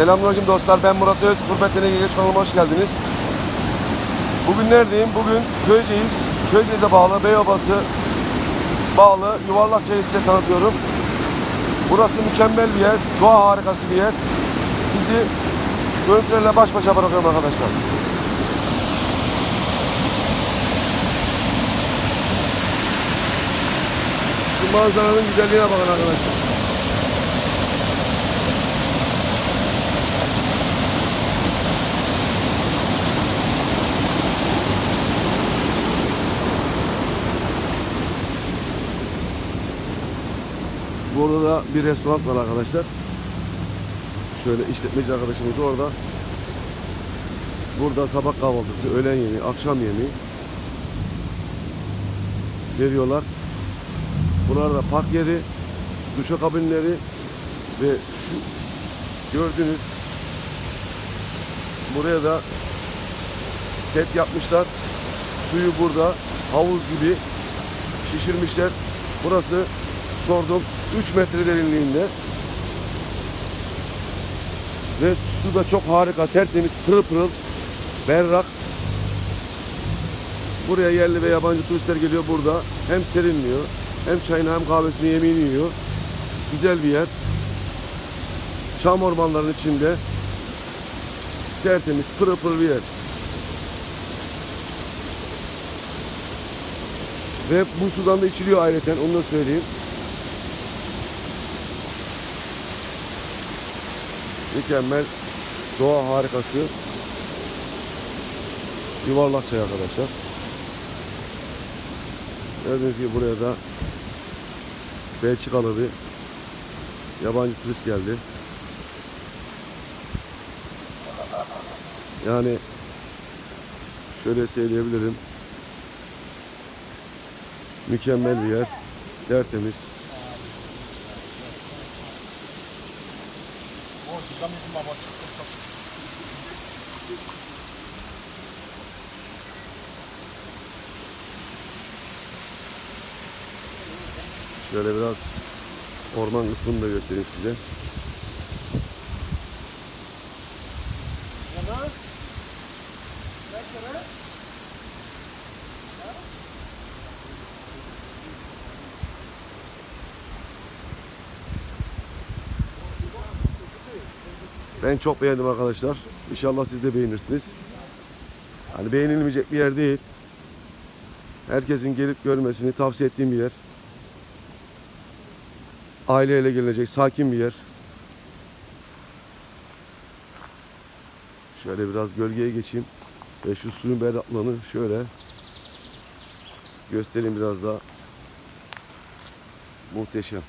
Selamünaleyküm dostlar. Ben Murat Öz. Gurbetlerine Geç kanalıma hoş geldiniz. Bugün neredeyim? Bugün Köyceğiz. Köyceğiz'e bağlı Beyobası bağlı Yuvarlakça'yı size tanıtıyorum. Burası mükemmel bir yer. Doğa harikası bir yer. Sizi görüntülerle baş başa bırakıyorum arkadaşlar. Şu manzaranın güzelliğine bakın arkadaşlar. Burada da bir restoran var arkadaşlar. Şöyle işletmeci arkadaşımız orada. Burada sabah kahvaltısı, öğlen yemeği, akşam yemeği veriyorlar. Buralarda park yeri, duşakabinleri ve şu gördüğünüz buraya da set yapmışlar. Suyu burada havuz gibi şişirmişler. Burası sordum 3 metre derinliğinde. Ve su da çok harika, tertemiz, pırıl pırıl, berrak. Buraya yerli ve yabancı turistler geliyor burada. Hem serinliyor, hem çayını hem kahvesini yemeğini yiyor. Güzel bir yer. Çam ormanlarının içinde. Tertemiz, pırıl pırıl bir yer. Ve bu sudan da içiliyor ayrıca, onu da söyleyeyim. Mükemmel doğa harikası. Yuvarlak çay arkadaşlar. Gördüğünüz gibi buraya da Belçikalı bir yabancı turist geldi. Yani şöyle söyleyebilirim. Mükemmel bir yer. Tertemiz. Şöyle biraz orman kısmını da göstereyim size. Ben çok beğendim arkadaşlar. İnşallah siz de beğenirsiniz. Hani beğenilmeyecek bir yer değil. Herkesin gelip görmesini tavsiye ettiğim bir yer. Aileyle gelecek sakin bir yer. Şöyle biraz gölgeye geçeyim. Ve şu suyun berraklığını şöyle göstereyim biraz daha. Muhteşem.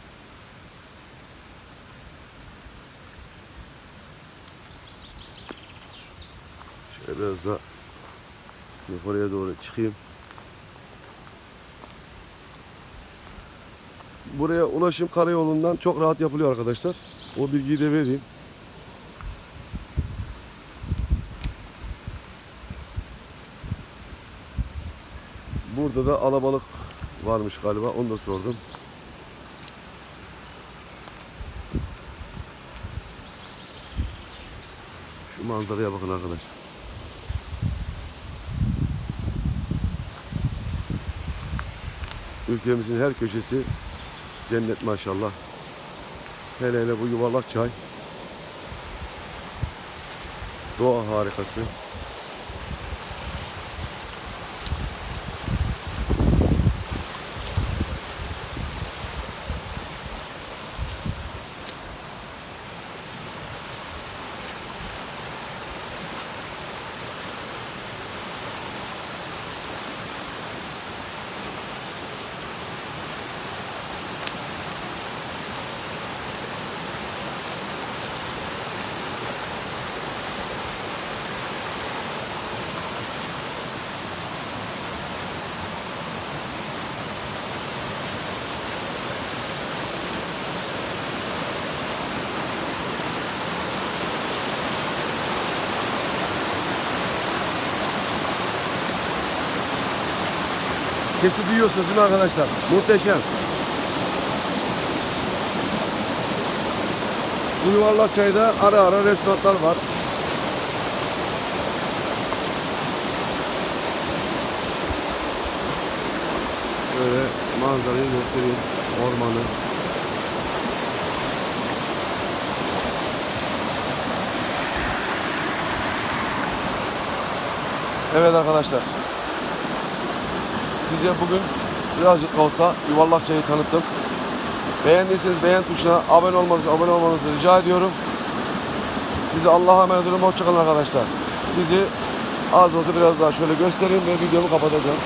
Şöyle biraz da yukarıya doğru çıkayım. Buraya ulaşım karayolundan çok rahat yapılıyor arkadaşlar. O bilgiyi de vereyim. Burada da alabalık varmış galiba. Onu da sordum. Şu manzaraya bakın arkadaşlar. Ülkemizin her köşesi cennet maşallah. Hele hele bu yuvarlak çay. Doğa harikası. Sesi duyuyorsunuz değil mi arkadaşlar? Muhteşem. Bu yuvarlak çayda ara ara restoranlar var. Böyle manzarayı göstereyim. Ormanı. Evet arkadaşlar. Size bugün birazcık olsa yuvarlak çayı tanıttım. Beğendiyseniz beğen tuşuna abone olmanızı, abone olmanızı rica ediyorum. Sizi Allah'a emanet olun. Hoşçakalın arkadaşlar. Sizi az olsa biraz daha şöyle göstereyim ve videomu kapatacağım.